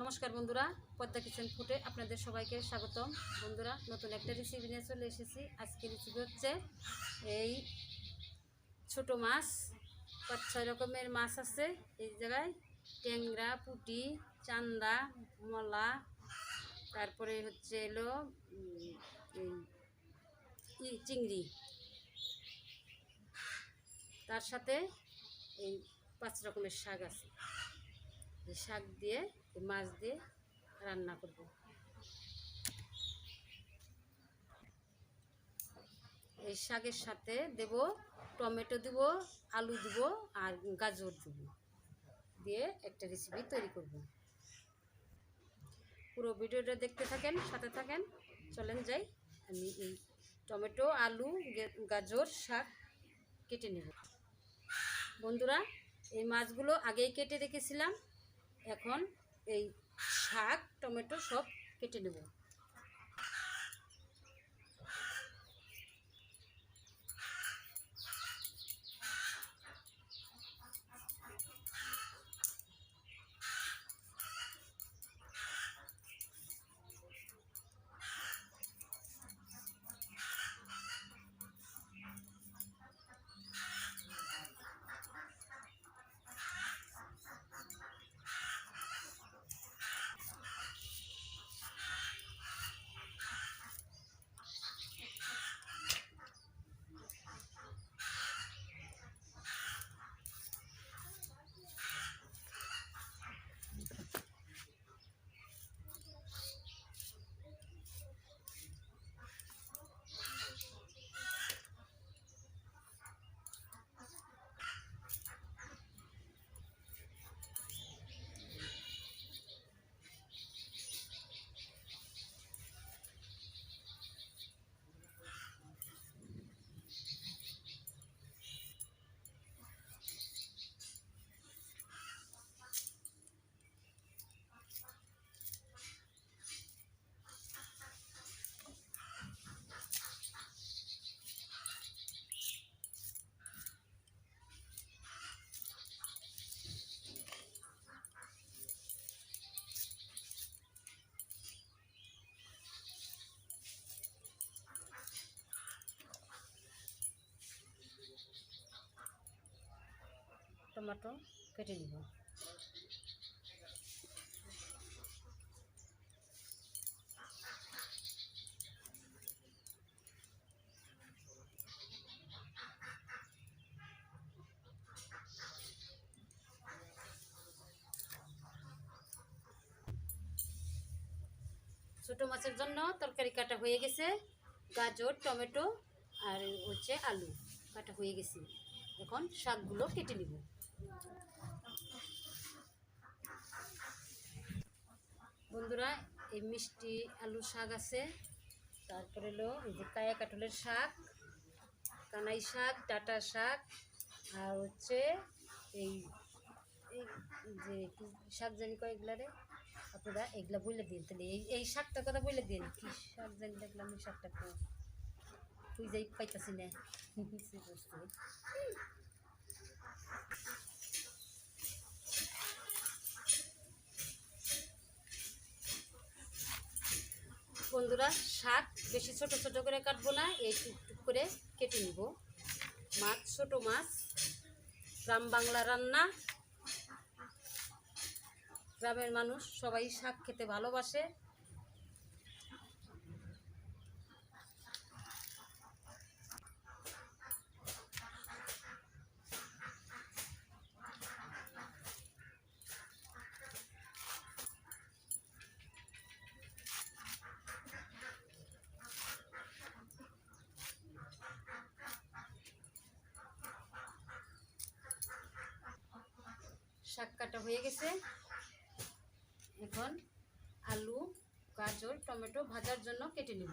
নমস্কার বন্ধুরা, পদ্মা কিচেন ফুটে আপনাদের সবাইকে স্বাগতম। বন্ধুরা, নতুন একটা রেসিপি নিয়ে চলে এসেছি। আজকে রেসিপি হচ্ছে এই ছোট মাছ, পাঁচ ছয় রকমের মাছ আছে। এই জায়গায় ট্যাংরা, পুঁটি, চান্দা, মলা, তারপরে হচ্ছে এলো চিংড়ি। তার সাথে এই পাঁচ রকমের শাক আছে। এই শাক দিয়ে মাছ দিয়ে রান্না করব। এই শাকের সাথে দেব, টমেটো দেব, আলু দেব আর গাজর দেব। দিয়ে একটা রেসিপি তৈরি করব। পুরো ভিডিওটা দেখতে থাকেন, সাথে থাকেন। চলেন যাই, আমি এই টমেটো, আলু গাজর, শাক কেটে নেব। বন্ধুরা, এই মাছগুলো আগেই কেটে রেখেছিলাম। এখন এই শাক টমেটো সব কেটে নেব। টমেটো কেটে নিব ছোট মাছের জন্য তরকারি কাটা হয়ে গেছে। গাজর, টমেটো আর হচ্ছে আলু কাটা হয়ে গেছে। এখন শাকগুলো কেটে নিব। বন্ধুরা এই মিষ্টি আলু শাক আছে। তারপরে হলো এই যে কায়া কাটলের শাক, কানাই শাক, ডাটা শাক, আর হচ্ছে এই যে শাক জানি কয়েকগুলা রে? আপনারা এগুলা বলে দিন তাহলে। এই এই শাকটা কথা বলে দিন। কি শাক জানি দেখলাম শাকটা তুই যাই পাইতাছি না। বন্ধুরা, শাক বেশি ছোট ছোট করে কাটবো না, এই টুকটুক করে কেটে নিব। মাছ, ছোট মাছ, গ্রাম বাংলা রান্না। গ্রামের মানুষ সবাই শাক খেতে ভালোবাসে। শাক কাটা হয়ে গেছে। এখন আলু গাজর টমেটো ভাজার জন্য কেটে নিব।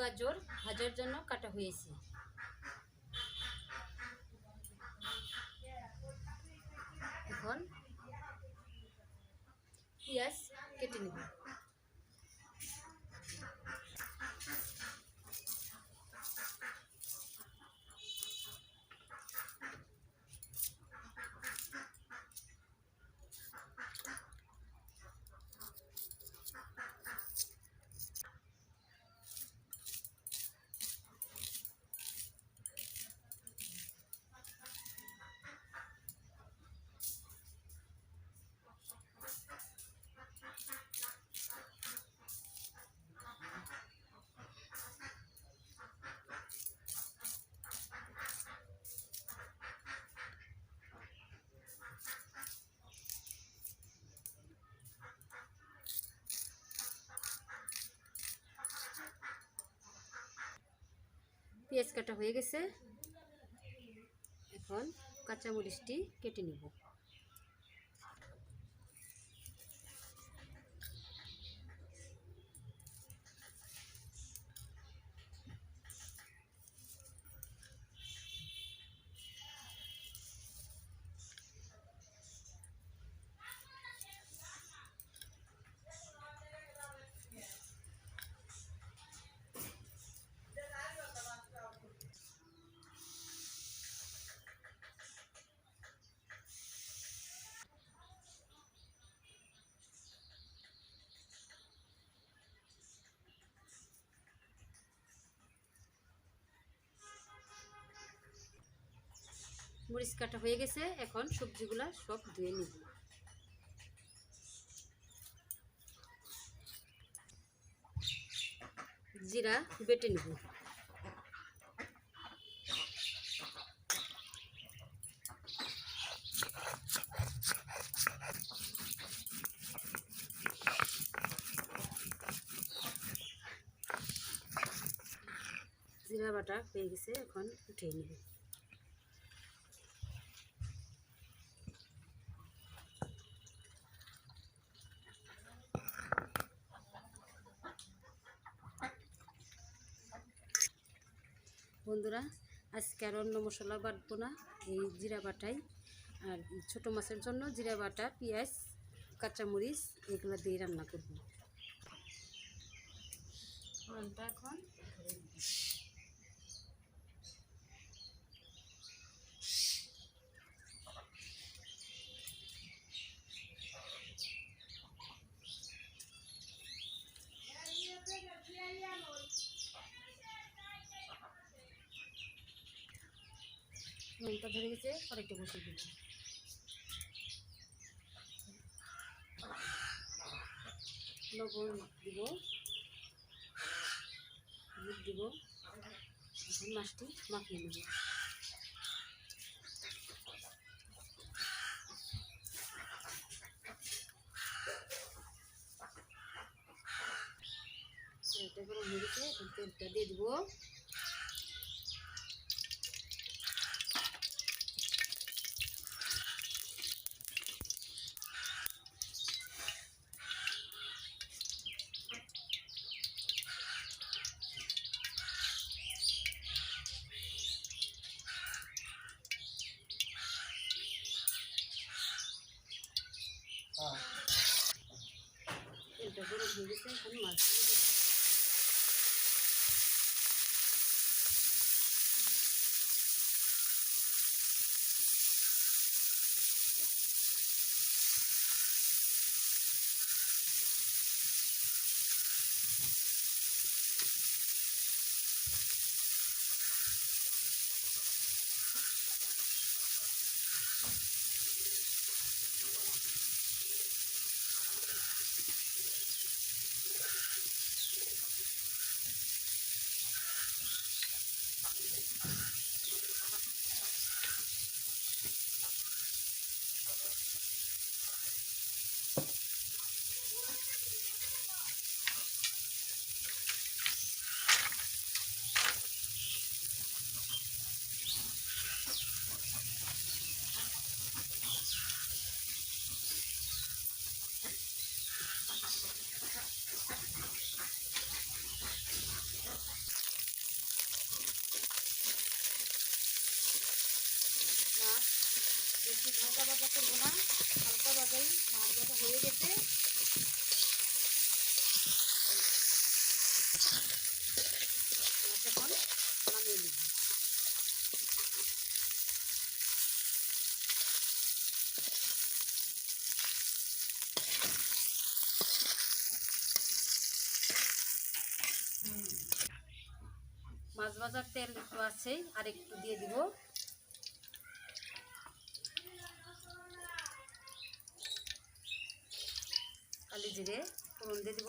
গাজর ভাজার জন্য কাটা হয়েছে। এখন পেঁয়াজ কেটে নেব। পেঁয়াজ কাটা হয়ে গেছে। এখন কাঁচামরিচটি কেটে নেব। মরিচ কাটা হয়ে গেছে, এখন সবজিগুলা সব ধুয়ে নিব। জিরা বেটে নিব। জিরা বাটা পেয়ে গেছে, এখন উঠিয়ে নিব। বন্ধুরা, আজকে আর অন্য মশলা বাটবো না, এই জিরা বাটাই। আর ছোট মাছের জন্য জিরা বাটা, পেঁয়াজ, কাঁচামরিচ, এগুলো দিয়ে রান্না করব। এখন ধরে দিবো। নুনটা ধরে গেছে আরেকটু বসে দিব। লবণ দিব। হলুদ দিব। এখন মাছটি মাখিয়ে নেব। গরম হয়ে এখন তেলটা দিয়ে দিব। ভাজার তেল একটু আছেই, আর একটু দিয়ে দিব। কালি জিরে, ফোড়ন দিয়ে দিব।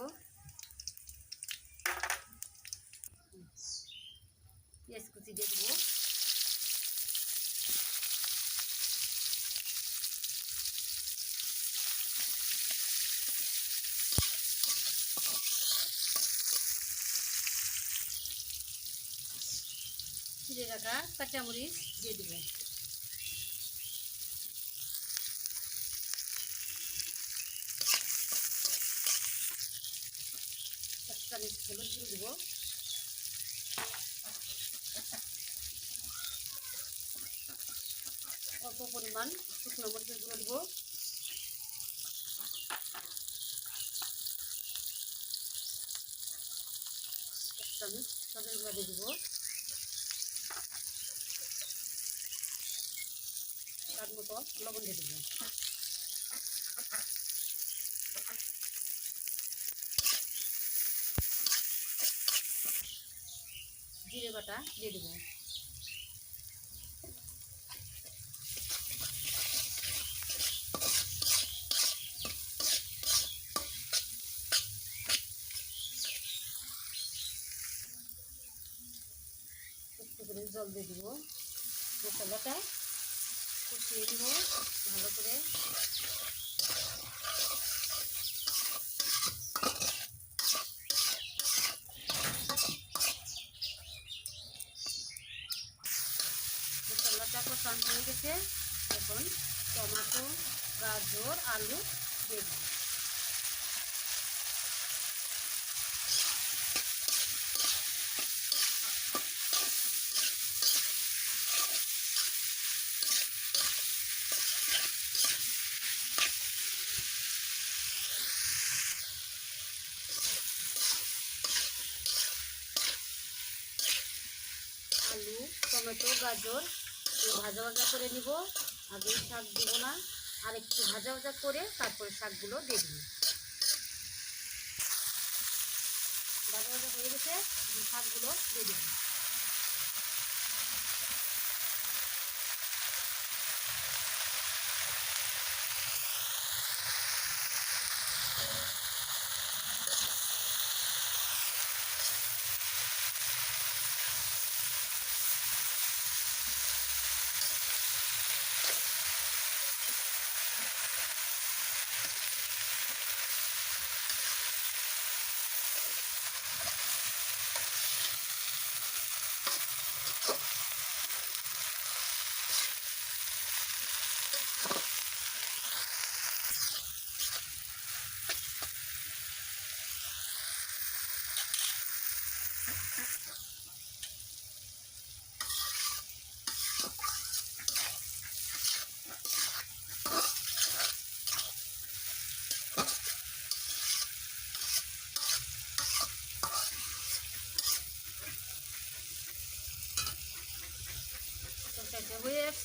পেঁয়াজ কুচি দিয়ে দিব। চিড়ে রাখা কাঁচামরিচ দিয়ে দিব এক চামচ হলুদ গুঁড়ো দিব অল্প পরিমাণ শুকনো মরিচের গুঁড়ো দিব এক চামচ সবের গুঁড়ো দিয়ে দিব স্বাদ মতো লবণ দিয়ে দিব জিরে বাটা দিয়ে দিব একটু করে জল দিয়ে দিব মশলাটা কষিয়ে দিব ভালো করে মশলাটা কষানো হয়ে গেছে। এখন টমেটো গাজর আলু দিয়ে দিব আলু টমেটো গাজর ভাজা ভাজা করে নিব। আগে শাক দিব না। আর একটু ভাজা ভাজা করে তারপরে শাকগুলো দিয়ে দিব। ভাজা ভাজা হয়ে গেছে। শাকগুলো দিয়ে দিব।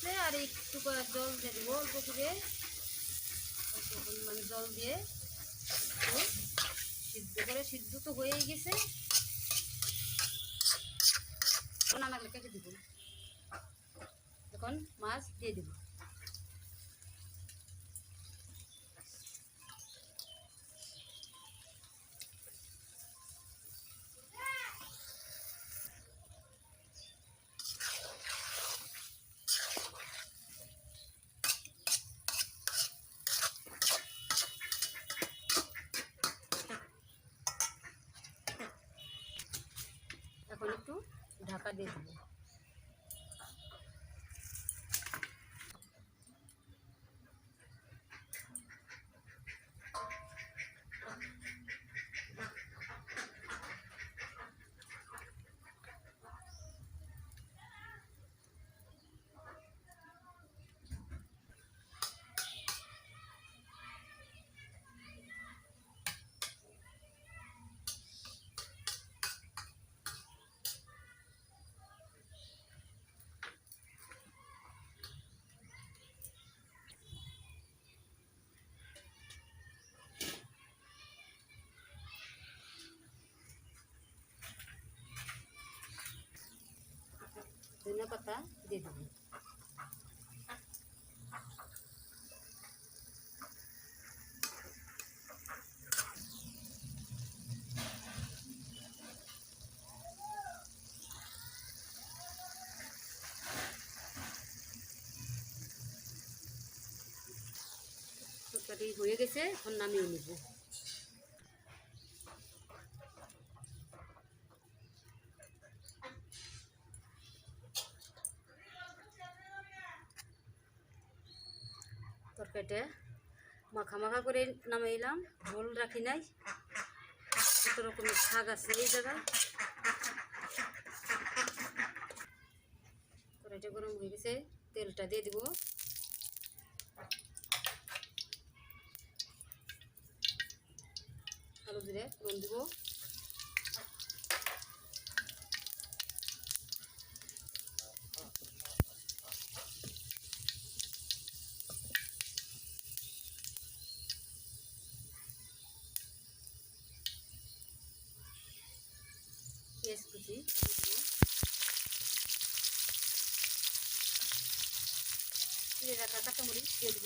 আসছে আর একটু করে জল দিয়ে দেবো, অল্প করে। অল্প জল দিয়ে সিদ্ধ করে, সিদ্ধ তো হয়েই গেছে। না লাগলে কেটে দিব। এখন মাছ দিয়ে দেবো এখন একটু ঢাকা দিয়ে দেবো ধনিয়া পাতা দিয়ে দেবো তরকারি হয়ে গেছে এখন নামিয়ে নেব করে নামাইলাম, ঝোল রাখি নাই। কত রকমের শাক আছে এই জায়গায় কড়াইটা গরম হয়ে গেছে, তেলটা দিয়ে দিব। আলু দিয়ে ফোড়ন দিব পেঁয়াজ কুচি দিয়ে দিব চিড়ে রাখা কাঁচামরিচ দিয়ে দিব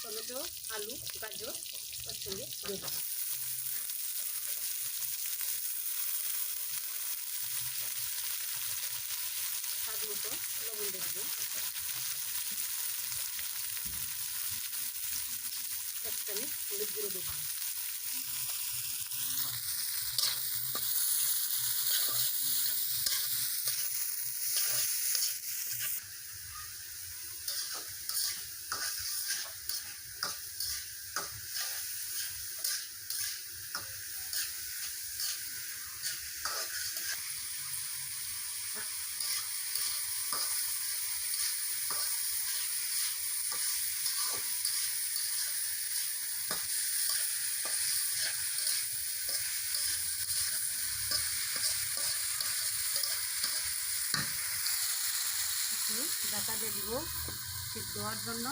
টমেটো আলু গাজর তার সঙ্গে দিয়ে দেবো স্বাদ মতো লবণ দিয়ে দেবো একটু ঢাকা দিয়ে দিব ঠিক দেওয়ার জন্য।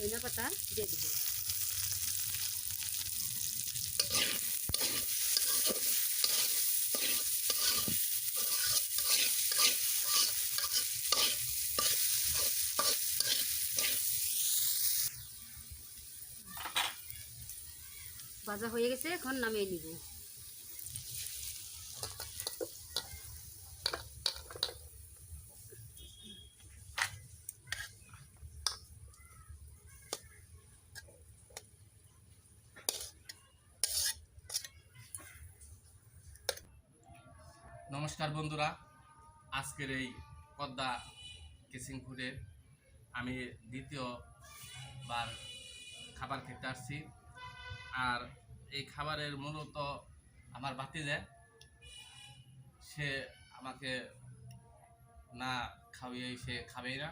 ধনিয়া পাতা দিয়ে দিব। ভাজা হয়ে গেছে এখন নামিয়ে নিব নমস্কার বন্ধুরা আজকের এই পদ্মা কিসিং ফুডে আমি দ্বিতীয়বার খাবার খেতে আসছি। আর এই খাবারের মূলত আমার বাতিজে সে আমাকে না খাওয়িয়ে সে খাবেই না।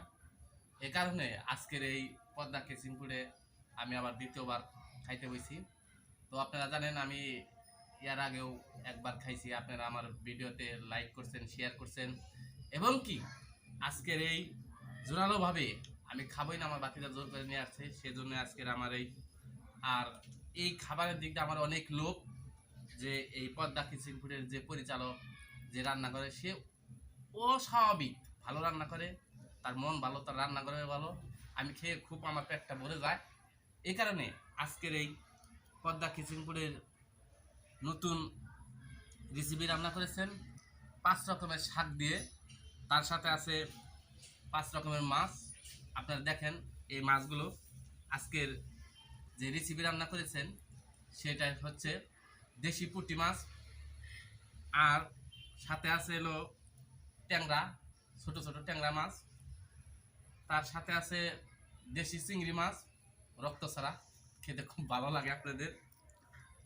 এ কারণে আজকের এই পদ্মা কিসিং ফুডে আমি আবার দ্বিতীয়বার খাইতে বসি তো আপনারা জানেন, আমি এর আগেও একবার খাইছি। আপনারা আমার ভিডিওতে লাইক করছেন শেয়ার করছেন। এবং কি? আজকের এই জোরালোভাবে আমি খাবই না, আমার বাকিটা জোর করে নিয়ে আসছে, সেজন্য আজকের আমার এই আর এই খাবারের দিকটা আমার অনেক লোক যে এই পদ্মা কিচেন ফুডের যে পরিচালক যে রান্না করে, সে অস্বাভাবিক ভালো রান্না করে, তার মন ভালো, তার রান্না করে ভালো, আমি খেয়ে খুব আমার পেটটা ভরে যায়। এই কারণে আজকের এই পদ্মা কিচেনপুরের নতুন রেসিপি রান্না করেছেন, পাঁচ রকমের শাক দিয়ে তার সাথে আছে পাঁচ রকমের মাছ। আপনারা দেখেন এই মাছগুলো আজকের যে রেসিপি রান্না করেছেন, সেটা হচ্ছে দেশি পুঁটি মাছ। আর সাথে আছে হলো ট্যাংরা, ছোট ছোট ট্যাংরা মাছ। তার সাথে আছে দেশি চিংড়ি মাছ, রক্ত ছাড়া। খেতে খুব ভালো লাগে আপনাদের।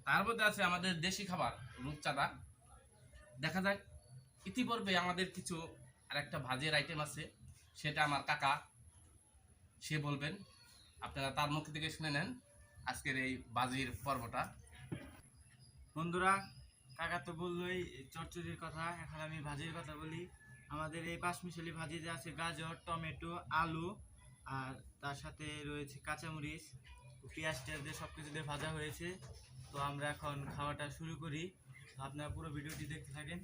তার মধ্যে আছে আমাদের দেশি খাবার, রূপচাঁদা। দেখা যাক, ইতিপূর্বে আমাদের কিছু আর একটা ভাজের আইটেম আছে, সেটা আমার কাকা, সে বলবেন। আপনারা তার মুখ থেকে শুনে নেন আজকের এই বাজির পর্বটা। বন্ধুরা, কাকা তো বললোই চচ্চড়ির কথা, এখন আমি ভাজির কথা বলি। আমাদের এই পাঁচমিশালি ভাজিতে আছে, গাজর, টমেটো, আলু, আর তার সাথে রয়েছে কাঁচামরিচ, পেঁয়াজ টেয়াজ দিয়ে সব কিছু দিয়ে ভাজা হয়েছে। তো আমরা এখন খাওয়াটা শুরু করি। আপনারা পুরো ভিডিওটি দেখতে থাকেন।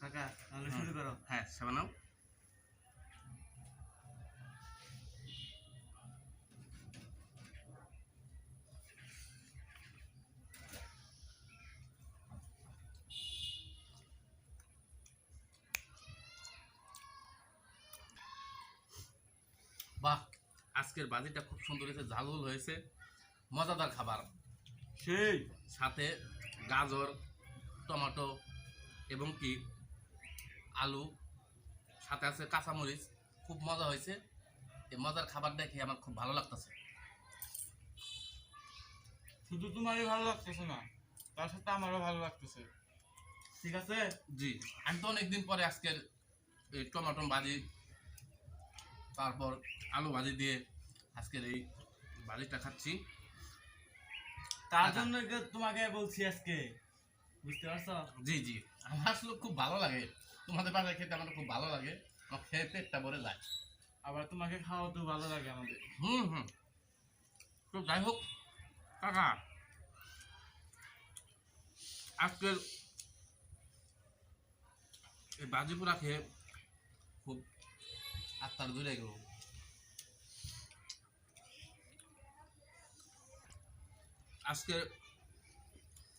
কাকা তাহলে শুরু করো। হ্যাঁ সেবানাও বাহ আজকের বাজিটা খুব সুন্দর হয়েছে ঝালঝুল হয়েছে। মজাদার খাবার। সেই। সাথে গাজর টমেটো এবং কি? আলু সাথে আছে কাঁচামরিচ খুব মজা হয়েছে। এই মজার খাবার দেখে আমার খুব ভালো লাগতেছে। শুধু তোমারই ভালো লাগতেছে না তার সাথে আমারও ভালো লাগতেছে। ঠিক আছে? জি। আমি তো অনেকদিন পরে আজকের এই টমেটো ভাজি তারপর আলু ভাজি দিয়ে আজকের এই ভাজিটা খাচ্ছি। তার জন্য তোমাকে বলছি আজকে বুঝতে পারছ? জি জি। আমার আসলে খুব ভালো লাগে। তোমাদের বাসায় খেতে আমার খুব ভালো লাগে। আমার খেয়ে পেটটা ভরে যায়। আবার তোমাকে খাওয়া তো ভালো লাগে আমাদের। হুম হুম। তো যাই হোক কাকা আজকের এই বাজি বাজিপুরা খেয়ে খুব আত্মার দূরে গেল। আজকের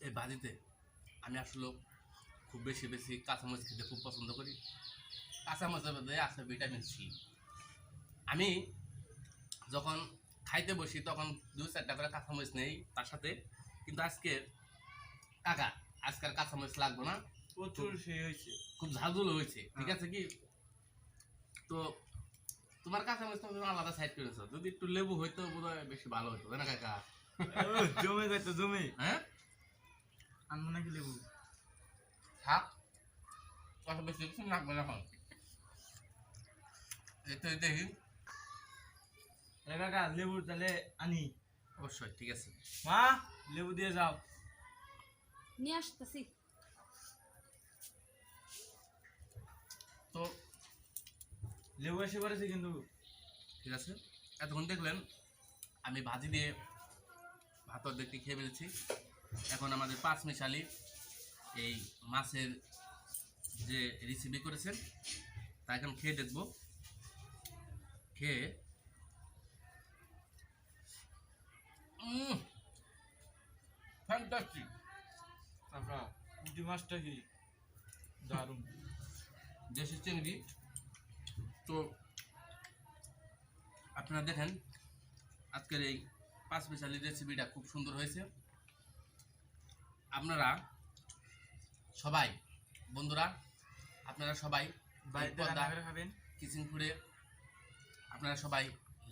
এই বাজিতে আমি আসলে খুব বেশি বেশি কাঁচামরিচ খেতে খুব পছন্দ করি। কাঁচামরিচের মধ্যে আছে ভিটামিন সি। আমি যখন খাইতে বসি তখন দুই চারটা করে কাঁচামরিচ নেই তার সাথে কিন্তু আজকে কাকা আজকের কাঁচামরিচ লাগবে না। প্রচুর সে হয়েছে। খুব ঝালঝুল হয়েছে ঠিক আছে কি? তো তোমার কাঁচামরিচ তুমি আলাদা সাইড করেছ যদি একটু লেবু হইতো বোধ বেশি ভালো হতো না কাকা? জমে যাইতো জমে। হ্যাঁ? আনব নাকি লেবু? থাক কত বেশি কিছু লাগবে না এখন এই দেখি কাকা লেবুর তাহলে আনি। অবশ্যই ঠিক আছে। মা লেবু দিয়ে যাও। নিয়ে আসতেছি। তো লেবু এসে পড়েছে কিন্তু। ঠিক আছে। এতক্ষণ দেখলেন আমি ভাজি দিয়ে ভাতর দেখতে খেয়ে ফেলেছি। এখন আমাদের পাঁচ মিশালি এই মাছের যে রেসিপি করেছেন তা এখন খেয়ে দেখব। খেয়ে ফ্যান্টাস্টিক কাকা পুঁটি মাছটা কি? দারুণ। দেশি চিংড়ি। তো আপনারা দেখেন আজকের এই পাঁচ মিশালি রেসিপিটা খুব সুন্দর হয়েছে। আপনারা সবাই বন্ধুরা আপনারা সবাই কিচেন ফুডে আপনারা সবাই